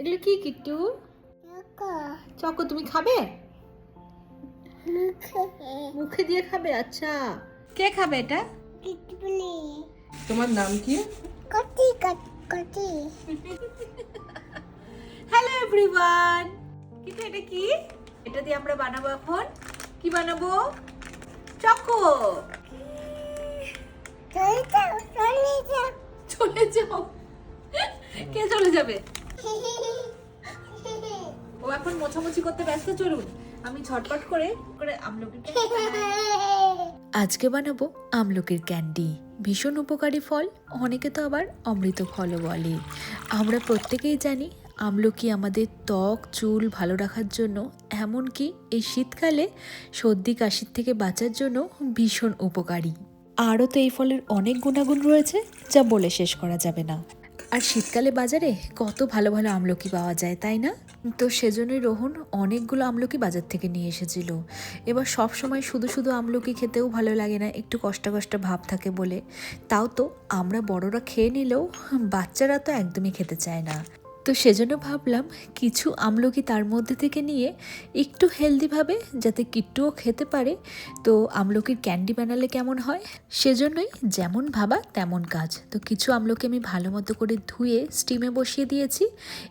এগুলো কি কিট্টু? চকো তুমি খাবে? মুখে। দিয়ে খাবে আচ্ছা। কে খাবে এটা? তোমার নাম কি? হ্যালো এভরিওয়ান কিন্তু এটা কি? এটা দিয়ে আমরা বানাবো এখন। কি বানাবো? চকো! চলে যাও। কে চলে যাবে? ও এখন মোছামুছি করতে ব্যস্ত, চলুন। আমি ঝটপট করে করে আমলকিটা আজকে বানাবো আমলকির ক্যান্ডি। ভীষণ উপকারী ফল, অনেকে তো আবার অমৃত ফলও বলে। আমরা প্রত্যেকেই জানি আমলকি আমাদের ত্বক, চুল ভালো রাখার জন্য, এমনকি এই শীতকালে সর্দি, কাশির থেকে বাঁচার জন্য ভীষণ উপকারী। আরও তো এই ফলের অনেক গুণাগুণ রয়েছে, যা বলে শেষ করা যাবে না। আর শীতকালে বাজারে কত ভালো ভালো আমলকি পাওয়া যায়, তাই না? তো সেজন্যই রোহন অনেকগুলো আমলকি বাজার থেকে নিয়ে এসেছিল। এবার সব সময় শুধু শুধু আমলকি খেতেও ভালো লাগে না, একটু কষ্ট কষ্ট ভাব থাকে বলে। তাও তো আমরা বড়রা খেয়ে নিলেও বাচ্চারা তো একদমই খেতে চায় না। তো সেজন্য ভাবলাম কিছু আমলকি তার মধ্যে থেকে নিয়ে একটু হেলদিভাবে যাতে কিট্টুও খেতে পারে। তো আমলকির ক্যান্ডি বানালে কেমন হয়? সেজন্যই যেমন ভাবা তেমন কাজ। তো কিছু আমলকি আমি ভালো মতো করে ধুয়ে স্টিমে বসিয়ে দিয়েছি।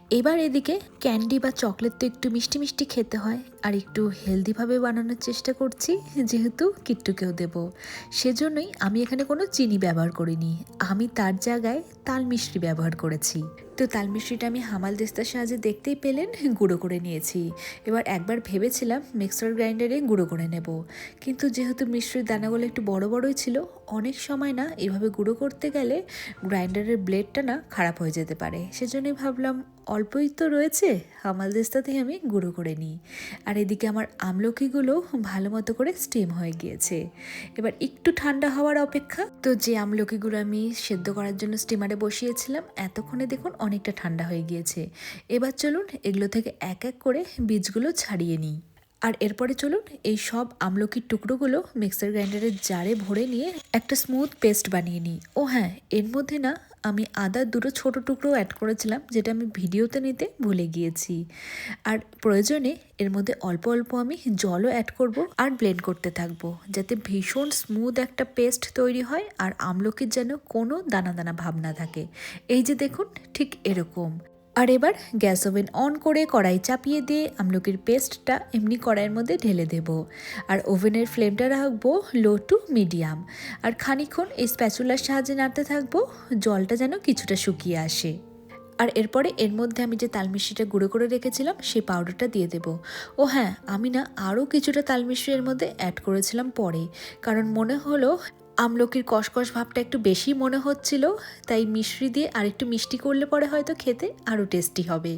এবার এদিকে ক্যান্ডি বা চকলেট তো একটু মিষ্টি মিষ্টি খেতে হয়। আর একটু হেলদিভাবে বানানোর চেষ্টা করছি, যেহেতু কিট্টুকেও দেব। সেজন্যই আমি এখানে কোনো চিনি ব্যবহার করিনি। আমি তার জায়গায় তাল মিশ্রি ব্যবহার করেছি। তো তাল মিশ্রিটা আমি হামাল দেস্তার সাহায্যে দেখতেই পেলেন, গুঁড়ো করে নিয়েছি। এবার একবার ভেবেছিলাম মিক্সার গ্রাইন্ডারে গুঁড়ো করে নেব। কিন্তু যেহেতু মিশ্রির দানাগুলো একটু বড় বড়ই ছিল, অনেক সময় না এভাবে গুঁড়ো করতে গেলে গ্রাইন্ডারের ব্লেডটা না খারাপ হয়ে যেতে পারে। সেজন্যই ভাবলাম অল্পই তো রয়েছে, হামাল থেকে আমি গুঁড়ো করে নিই। আর এদিকে আমার আমলকিগুলো ভালো মতো করে স্টিম হয়ে গিয়েছে। এবার একটু ঠান্ডা হওয়ার অপেক্ষা। তো যে আমলকিগুলো আমি সেদ্ধ করার জন্য স্টিমারে বসিয়েছিলাম, এতক্ষণে দেখুন অনেকটা ঠান্ডা হয়ে গিয়েছে। এবার চলুন এগুলো থেকে এক এক করে বীজগুলো ছাড়িয়ে নিই। আর এরপরে চলুন এই সব আমলকির টুকরোগুলো মিক্সার গ্রাইন্ডারের জারে ভরে নিয়ে একটা স্মুথ পেস্ট বানিয়ে নিই। ও হ্যাঁ এর মধ্যে না আমি আদার দুটো ছোট টুকরো অ্যাড করেছিলাম, যেটা আমি ভিডিওতে নিতে ভুলে গিয়েছি। আর প্রয়োজনে এর মধ্যে অল্প অল্প আমি জলও অ্যাড করব আর ব্লেন্ড করতে থাকব, যাতে ভীষণ স্মুথ একটা পেস্ট তৈরি হয় আর আমলকির যেন কোনো দানা দানা ভাব না থাকে। এই যে দেখুন, ঠিক এরকম। আর এবার গ্যাস ওভেন অন করে কড়াই চাপিয়ে দিয়ে আমলকির পেস্টটা এমনি কড়াইয়ের মধ্যে ঢেলে দেব। আর ওভেনের ফ্লেমটা রাখব লো টু মিডিয়াম। আর খানিক্ষণ এই স্প্যাচুলার সাহায্যে নাড়তে থাকব, জলটা যেন কিছুটা শুকিয়ে আসে। আর এরপরে এর মধ্যে আমি যে তালমিশ্রিটা গুঁড়ো করে রেখেছিলাম, সেই পাউডারটা দিয়ে দেব। ও হ্যাঁ আমি না আরও কিছুটা তালমিশ্রি এর মধ্যে অ্যাড করেছিলাম পরে, কারণ মনে হলো আমলকির কসকস ভাবটা একটু বেশি মনে হচ্ছিল, তাই মিশ্রি দিয়ে আর একটু মিষ্টি করলে পরে হয়তো খেতে আরও টেস্টি হবে।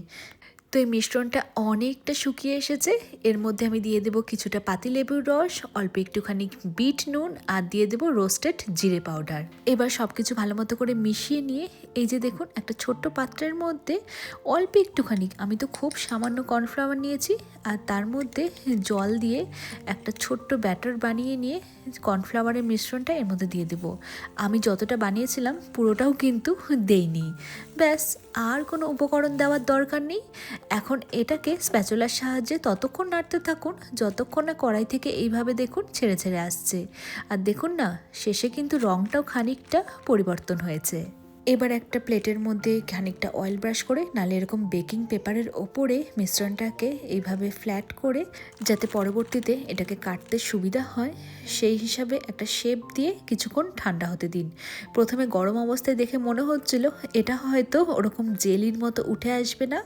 তো এই মিশ্রণটা অনেকটা শুকিয়ে এসেছে। এর মধ্যে আমি দিয়ে দেবো কিছুটা পাতিলেবুর রস, অল্প একটুখানি বিট নুন আর দিয়ে দেবো রোস্টেড জিরে পাউডার। এবার সব কিছু ভালো মতো করে মিশিয়ে নিয়ে এই যে দেখুন একটা ছোট্ট পাত্রের মধ্যে অল্প একটুখানি, আমি তো খুব সামান্য কর্নফ্লাওয়ার নিয়েছি, আর তার মধ্যে জল দিয়ে একটা ছোট্ট ব্যাটার বানিয়ে নিয়ে কর্নফ্লাওয়ারের মিশ্রণটা এর মধ্যে দিয়ে দেবো। আমি যতটা বানিয়েছিলাম পুরোটাও কিন্তু দেইনি। ব্যাস, আর কোনো উপকরণ দেওয়ার দরকার নেই। এখন এটাকে স্প্যাচুলার সাহায্যে ততক্ষণ নাড়তে থাকুন, যতক্ষণ না কড়াই থেকে এইভাবে দেখুন ছেড়ে ছেড়ে আসছে। আর দেখুন না, শেষে কিন্তু রঙটাও খানিকটা পরিবর্তন হয়েছে। এবার একটা প্লেটের মধ্যে খানিকটা অয়েল ব্রাশ করে, নালে এরকম বেকিং পেপারের ওপরে মিশ্রণটাকে এইভাবে ফ্ল্যাট করে, যাতে পরবর্তীতে এটাকে কাটতে সুবিধা হয়, সেই হিসাবে একটা শেপ দিয়ে কিছুক্ষণ ঠান্ডা হতে দিন। প্রথমে গরম অবস্থায় দেখে মনে হচ্ছিল, এটা হয়তো ওরকম জেলির মতো উঠে আসবে না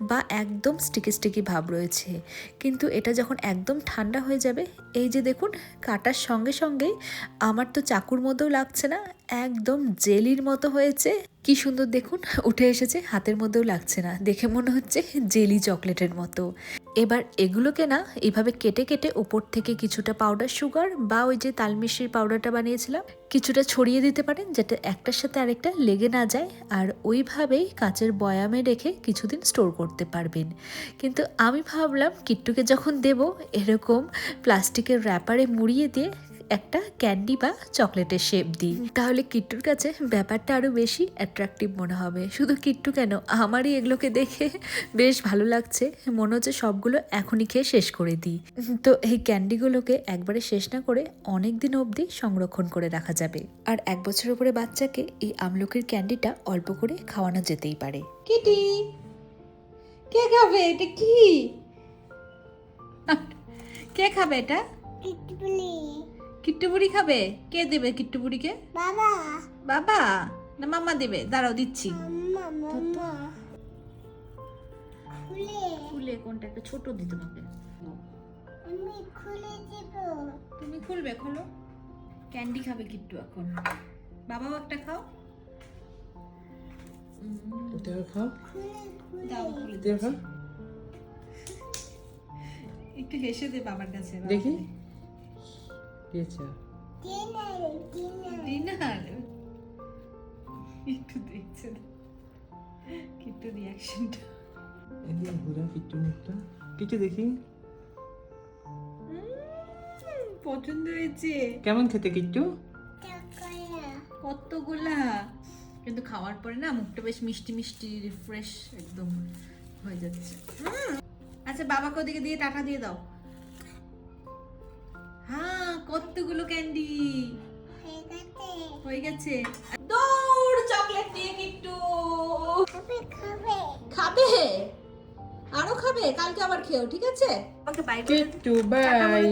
বা একদম স্টিকি স্টিকি ভাব রয়েছে। কিন্তু এটা যখন একদম ঠান্ডা হয়ে যাবে, এই যে দেখুন, কাটার সঙ্গে সঙ্গেই আমার তো চাকুর মধ্যেও লাগছে না একদম জেলির মতো হয়েছে। কি সুন্দর দেখুন, উঠে এসেছে, হাতের মধ্যেও লাগছে না। দেখে মনে হচ্ছে জেলি চকলেটের মতো। এবার এগুলোকে না এইভাবে কেটে কেটে ওপর থেকে কিছুটা পাউডার সুগার বা ওই যে তালমিশ্রির পাউডারটা বানিয়েছিলাম, কিছুটা ছড়িয়ে দিতে পারেন, যাতে একটার সাথে আরেকটা লেগে না যায়। আর ওইভাবেই কাচের বয়ামে রেখে কিছুদিন স্টোর করতে পারবেন। কিন্তু আমি ভাবলাম, কিট্টুকে যখন দেব, এরকম প্লাস্টিকের র্যাপারে মুড়িয়ে দিয়ে একটা ক্যান্ডি বা চকলেটের শেপ দিই। তাহলে কিট্টুর কাছে ব্যাপারটা আরও বেশি অ্যাট্রাকটিভ মনে হবে। শুধু কিট্টু কেন? আমারই এগুলোকে দেখে বেশ ভালো লাগছে। মনে হচ্ছে সবগুলো এখনই খেয়ে শেষ করে দিই। তো এই ক্যান্ডিগুলোকে একবারে শেষ না করে অনেক দিন অবধি সংরক্ষণ করে রাখা যাবে। আর এক বছর উপরে বাচ্চাকে এই আমলকির ক্যান্ডিটা অল্প করে খাওয়ানো যেতেই পারে। কিটি! কে খাবে এটা কি? কে খাবে এটা? কিট্টু বুড়ি খাবে? কে দেবে কিট্টু বুড়িকে বাবা। বাবা? না মামা দেবে। দাঁড়াও দিচ্ছি। খুলে। কোনটা? একটা ছোট দি তোমাকে। আমি খুলে দেব। তুমি খুলবে খোলো। ক্যান্ডি খাবে কিট্টু এখন। বাবাও একটা খাও। খাও। দাও খুলে খাও। একটু হেসে দে বাবার কাছে দেখি। দিয়েছে ডিনার একটু দেখছে কিট্টু রিয়াকশনটা এদিকে ঘুরা কিট্টু মুখটা কিট্টু দেখি পছন্দ হয়েছে কেমন খেতে কিট্টু কতগুলা কিন্তু খাওয়ার পরে না মুখটা বেশ মিষ্টি মিষ্টি রিফ্রেশ একদম হয়ে যাচ্ছে। আচ্ছা বাবাকে ওদিকে দিয়ে টাকা দিয়ে দাও হ্যাঁ কতগুলো ক্যান্ডি? হয়ে গেছে। দৌড় চকলেট নিয়ে কিট্টু। খাবে খাবে। খাবে? আরও খাবে? কালকে আবার খেও ঠিক আছে? Okay bye Kittu by